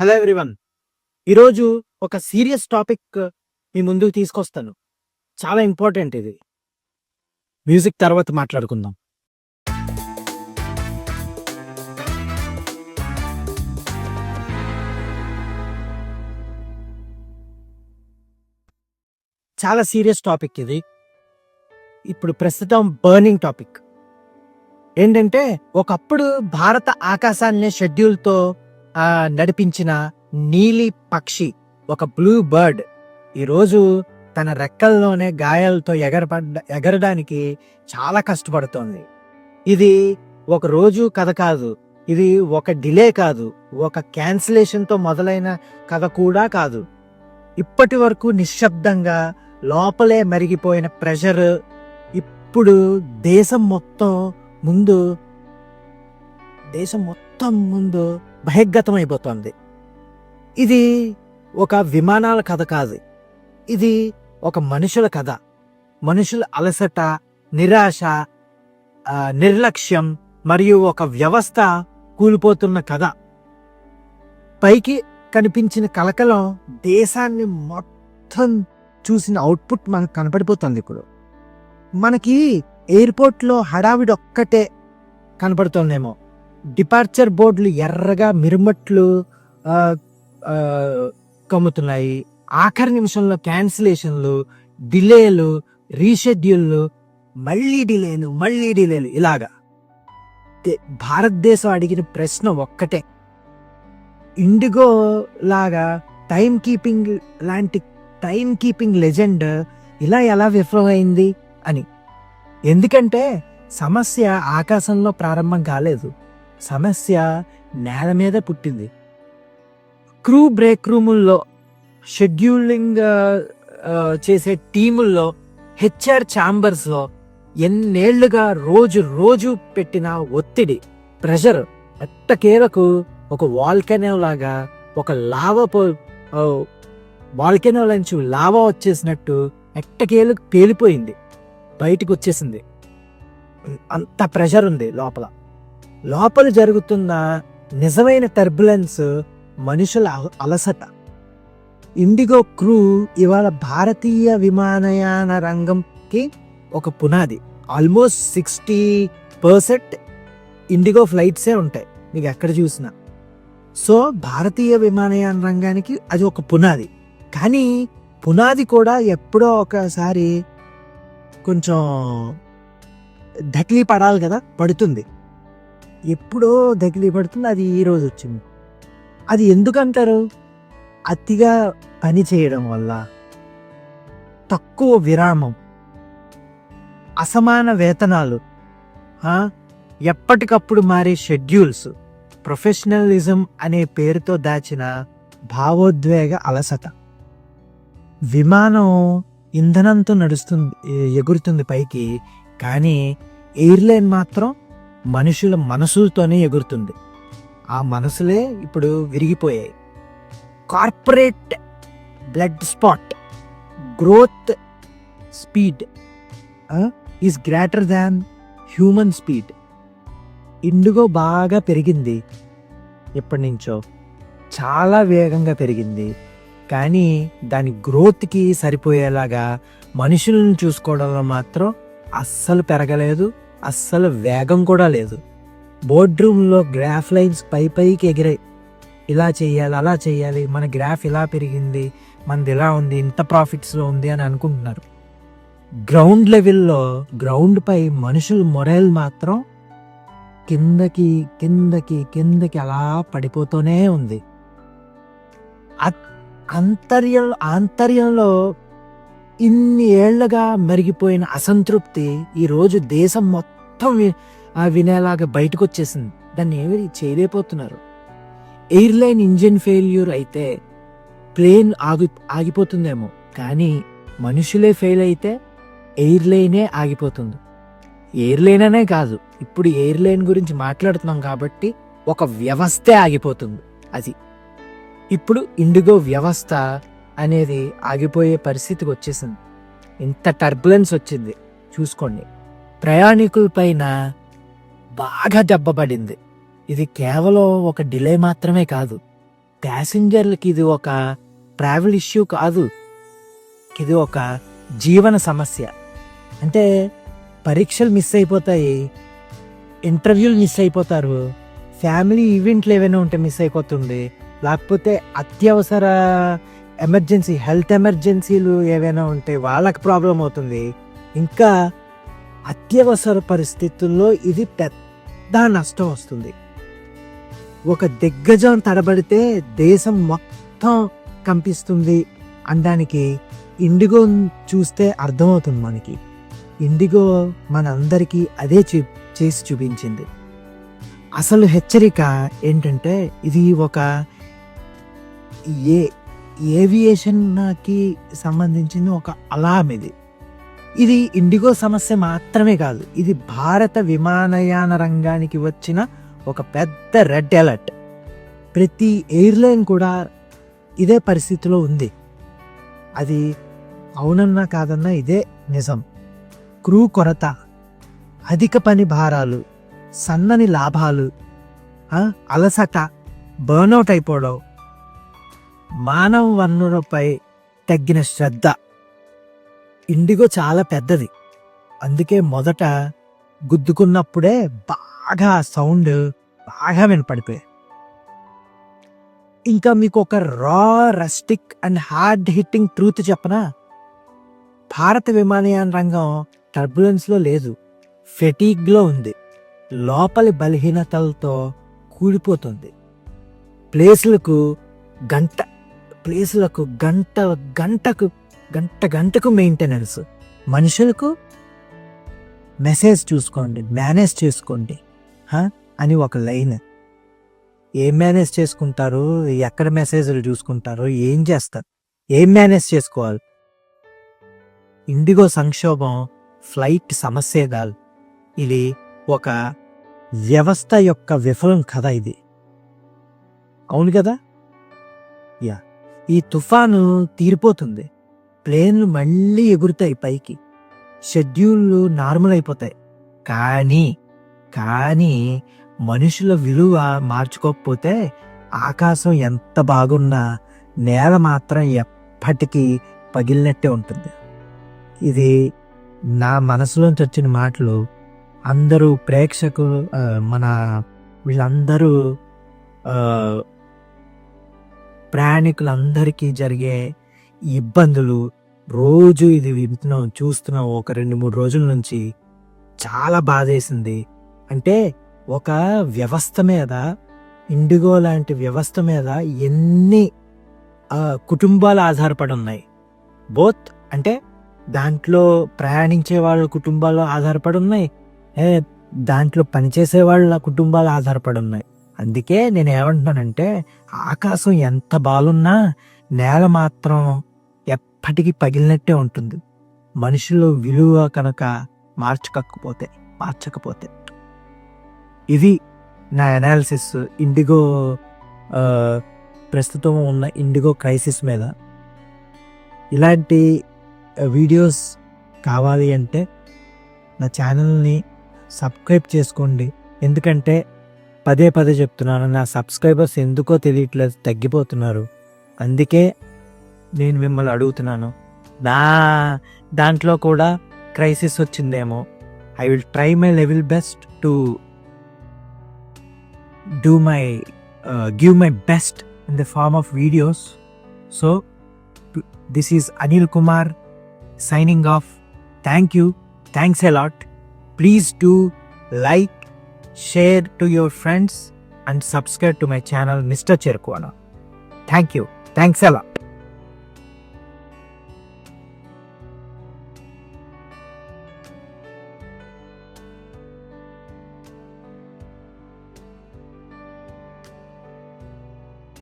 Hello everyone ఈరోజు ఒక serious topic uh, మీ ముందుకు తీసుకొస్తాను. చాలా ఇంపార్టెంట్ ఇది. మ్యూజిక్ తర్వాత మాట్లాడుకుందాం. చాలా సీరియస్ టాపిక్ ఇది. ఇప్పుడు ప్రస్తుతం బర్నింగ్ టాపిక్ ఏంటంటే ఒకప్పుడు భారత ఆకాశాన్ని షెడ్యూల్తో నడిపించిన నీలి పక్షి ఒక బ్లూ బర్డ్ ఈరోజు తన రెక్కల్లోనే గాయాలతో ఎగరపడ్డ ఎగరడానికి చాలా కష్టపడుతోంది. ఇది ఒక రోజు కథ కాదు ఇది ఒక డిలే కాదు ఒక క్యాన్సిలేషన్తో మొదలైన కథ కూడా కాదు. ఇప్పటి వరకు నిశ్శబ్దంగా లోపలే మరిగిపోయిన ప్రెషర్ ఇప్పుడు దేశం మొత్తం ముందు దేశం మొత్తం ముందు బహిర్గతం అయిపోతుంది ఇది ఒక విమానాల కథ కాదు. ఇది ఒక మనుషుల కథ. మనుషుల అలసట నిరాశ నిర్లక్ష్యం మరియు ఒక వ్యవస్థ కూలిపోతున్న కథ. పైకి కనిపించిన కలకలం దేశాన్ని మొత్తం చూసిన అవుట్పుట్ మనకు కనపడిపోతుంది ఇప్పుడు. మనకి ఎయిర్పోర్ట్లో హడావిడి ఒక్కటే కనపడుతుందేమో. డిపార్చర్ బోర్డులు ఎర్రగా మిరుమట్లు కమ్ముతున్నాయి. ఆఖరి నిమిషంలో క్యాన్సిలేషన్లు డిలేలు రీషెడ్యూల్లు మళ్ళీ డిలేలు మళ్ళీ డిలేలు ఇలాగా. భారతదేశం అడిగిన ప్రశ్న ఒక్కటే. ఇండిగో లాగా టైం కీపింగ్ లాంటి టైం కీపింగ్ లెజెండ్ ఇలా ఎలా విఫలమైంది అని. ఎందుకంటే సమస్య ఆకాశంలో ప్రారంభం కాలేదు. సమస్య నేల మీద పుట్టింది. క్రూ బ్రేక్ రూముల్లో షెడ్యూలింగ్ చేసే టీముల్లో హెచ్ఆర్ ఛాంబర్స్లో ఎన్నేళ్ళుగా రోజు రోజు పెట్టిన ఒత్తిడి ప్రెషర్ ఎట్టకేలకు ఒక వాల్కెనో లాగా ఒక లావా పో వాల్కెనో నుంచి లావా వచ్చేసినట్టు ఎట్టకేలకు పేలిపోయింది బయటకు వచ్చేసింది అంత ప్రెషర్ ఉంది లోపల. లోపల జరుగుతున్న నిజమైన టర్బులెన్స్ మనుషుల అల- అలసట. ఇండిగో క్రూ ఇవాళ భారతీయ విమానయాన రంగంకి ఒక పునాది. ఆల్మోస్ట్ సిక్స్టీ పర్సెంట్ ఇండిగో ఫ్లైట్సే ఉంటాయి మీకు ఎక్కడ చూసినా. సో భారతీయ విమానయాన రంగానికి అది ఒక పునాది. కానీ పునాది కూడా ఎప్పుడో ఒకసారి కొంచెం దకిలీ పడాలి కదా పడుతుంది. ఎప్పుడో దగిలి పడుతుంది అది ఈ రోజు వచ్చింది. అది ఎందుకంటారు? అతిగా పని చేయడం వల్ల తక్కువ విరామం అసమాన వేతనాలు ఎప్పటికప్పుడు మారే షెడ్యూల్స్ ప్రొఫెషనలిజం అనే పేరుతో దాచిన భావోద్వేగ అలసట. విమానం ఇంధనంతో నడుస్తుంది ఎగురుతుంది పైకి కానీ ఎయిర్లైన్ మాత్రం మనుషుల మనసులతోనే ఎగురుతుంది. ఆ మనసులే ఇప్పుడు విరిగిపోయాయి. Corporate blood spot growth speed is greater than human speed. IndiGo బాగా పెరిగింది ఎప్పటి నుంచో. చాలా వేగంగా పెరిగింది. కానీ దాని గ్రోత్కి సరిపోయేలాగా మనుషులను చూసుకోవడంలో మాత్రం అస్సలు పెరగలేదు. అస్సలు వేగం కూడా లేదు. బోర్డ్ రూమ్లో గ్రాఫ్ లైన్స్ పై పైకి ఎగిరాయి. ఇలా చేయాలి అలా చేయాలి మన గ్రాఫ్ ఇలా పెరిగింది మనది ఇలా ఉంది ఇంత ప్రాఫిట్స్లో ఉంది అని అనుకుంటున్నారు. గ్రౌండ్ లెవెల్లో గ్రౌండ్పై మనుషులు మనుషుల మొరైల్ మాత్రం కిందకి కిందకి కిందకి అలా పడిపోతూనే ఉంది. అంతర్యంలో అంతర్యం ఆంతర్యంలో ఇన్ని ఏళ్ళుగా మరిగిపోయిన అసంతృప్తి ఈరోజు దేశం మొత్తం మొత్తం ఆ వినేలాగా బయటకు వచ్చేసింది దాన్ని ఏమీ చేయలేకపోతున్నారు. ఎయిర్లైన్ ఇంజిన్ ఫెయిల్యూర్ అయితే ప్లేన్ ఆగి ఆగిపోతుందేమో. కానీ మనుషులే ఫెయిల్ అయితే ఎయిర్లైనే ఆగిపోతుంది. ఎయిర్లైన్ అనే కాదు ఇప్పుడు ఎయిర్లైన్ గురించి మాట్లాడుతున్నాం కాబట్టి ఒక వ్యవస్థే ఆగిపోతుంది. అది ఇప్పుడు ఇండిగో వ్యవస్థ అనేది ఆగిపోయే పరిస్థితికి వచ్చేసింది. ఇంత టర్బులెన్స్ వచ్చింది. చూసుకోండి. ప్రయాణికుల పైన బాగా దెబ్బపడింది. ఇది కేవలం ఒక డిలే మాత్రమే కాదు. ప్యాసింజర్లకి ఇది ఒక ట్రావెల్ ఇష్యూ కాదు. ఇది ఒక జీవన సమస్య. అంటే పరీక్షలు మిస్ అయిపోతాయి ఇంటర్వ్యూలు మిస్ అయిపోతారు ఫ్యామిలీ ఈవెంట్లు ఏవైనా ఉంటే మిస్ అయిపోతుంది లేకపోతే అత్యవసర ఎమర్జెన్సీ హెల్త్ ఎమర్జెన్సీలు ఏవైనా ఉంటే వాళ్ళకి ప్రాబ్లం అవుతుంది. ఇంకా అత్యవసర పరిస్థితుల్లో ఇది పెద్ద నష్టం వస్తుంది ఒక దిగ్గజం తడబడితే దేశం మొత్తం కంపిస్తుంది అనడానికి ఇండిగో చూస్తే అర్థమవుతుంది మనకి. ఇండిగో మనందరికీ అదే చూ చేసి చూపించింది. అసలు హెచ్చరిక ఏంటంటే ఇది ఒక ఏ ఏవియేషన్కి సంబంధించిన ఒక అలామ్ ఇది. ఇది ఇండిగో సమస్య మాత్రమే కాదు ఇది భారత విమానయాన రంగానికి వచ్చిన ఒక పెద్ద రెడ్ అలర్ట్. ప్రతి ఎయిర్లైన్ కూడా ఇదే పరిస్థితిలో ఉంది. అది అవునన్నా కాదన్నా ఇదే నిజం. క్రూ కొరత అధిక పని భారాలు సన్నని లాభాలు అలసట బర్న్అవుట్ అయిపోవడం మానవ వనరులపై తగ్గిన శ్రద్ధ. ఇండిగో చాలా పెద్దది. అందుకే మొదట గుద్దుకున్నప్పుడే బాగా సౌండ్ బాగా వినపడిపోయాయి ఇంకా మీకు ఒక raw rustic and hard hitting truth చెప్పనా? భారత విమానయాన రంగం టర్బులెన్స్లో లేదు. ఫెటీగ్లో ఉంది. లోపలి బలహీనతలతో కూలిపోతుంది ప్లేసులకు గంట ప్లేసులకు గంట గంటకు గంట గంటకు మెయింటెనెన్స్ మనుషులకు మెసేజ్ చూసుకోండి మేనేజ్ చేసుకోండి అని ఒక లైన్. ఏం మేనేజ్ చేసుకుంటారు? ఎక్కడ మెసేజ్లు చూసుకుంటారు? ఏం చేస్తారు? ఏం మేనేజ్ చేసుకోవాలి? ఇండిగో సంక్షోభం ఫ్లైట్ సమస్యే కాదు ఇది ఒక వ్యవస్థ యొక్క విఫలం కథ ఇది. అవును కదా? యా. ఈ తుఫాను తీరిపోతుంది. ప్లేన్లు మళ్ళీ ఎగురుతాయి పైకి. షెడ్యూళ్ళు నార్మల్ అయిపోతాయి. కానీ కానీ మనుషుల విలువ మార్చుకోకపోతే ఆకాశం ఎంత బాగున్నా నేల మాత్రం ఎప్పటికీ పగిలినట్టే ఉంటుంది. ఇది నా మనసులోంచి వచ్చిన మాటలు. అందరూ ప్రేక్షకులు మన వీళ్ళందరూ ప్రయాణికులందరికీ జరిగే ఇబ్బందులు రోజు ఇది వింటున్నాం చూస్తున్నాం. ఒక రెండు మూడు రోజుల నుంచి చాలా బాధేసింది. అంటే ఒక వ్యవస్థ మీద ఇండిగో లాంటి వ్యవస్థ మీద ఎన్ని కుటుంబాలు ఆధారపడి ఉన్నాయి బోత్ అంటే దాంట్లో ప్రయాణించే వాళ్ళ కుటుంబాలు ఆధారపడి ఉన్నాయి ఏ, దాంట్లో పనిచేసే వాళ్ళ కుటుంబాలు ఆధారపడి ఉన్నాయి అందుకే నేను ఏమంటున్నానంటే ఆకాశం ఎంత బాలున్నా నేల మాత్రం ఎప్పటికీ పగిలినట్టే ఉంటుంది. మనిషిలో విలువ కనుక మార్చకపోతే మార్చకపోతే. ఇది నా అనాలిసిస్ ఇండిగో ప్రస్తుతం ఉన్న ఇండిగో క్రైసిస్ మీద. ఇలాంటి వీడియోస్ కావాలి అంటే నా ఛానల్ని సబ్స్క్రైబ్ చేసుకోండి. ఎందుకంటే పదే పదే చెప్తున్నాను నా సబ్స్క్రైబర్స్ ఎందుకో తెలియట్లేదు తగ్గిపోతున్నారు. అందుకే నేను మిమ్మల్ని అడుగుతున్నాను. నా దాంట్లో కూడా క్రైసిస్ వచ్చిందేమో. I will try my level best to do my give my best in the form of videos. So this is Anil Kumar signing off. Thank you. Thanks a lot please do like share to your friends and subscribe to my channel mister Cheruku అన thank you. Thanks అలా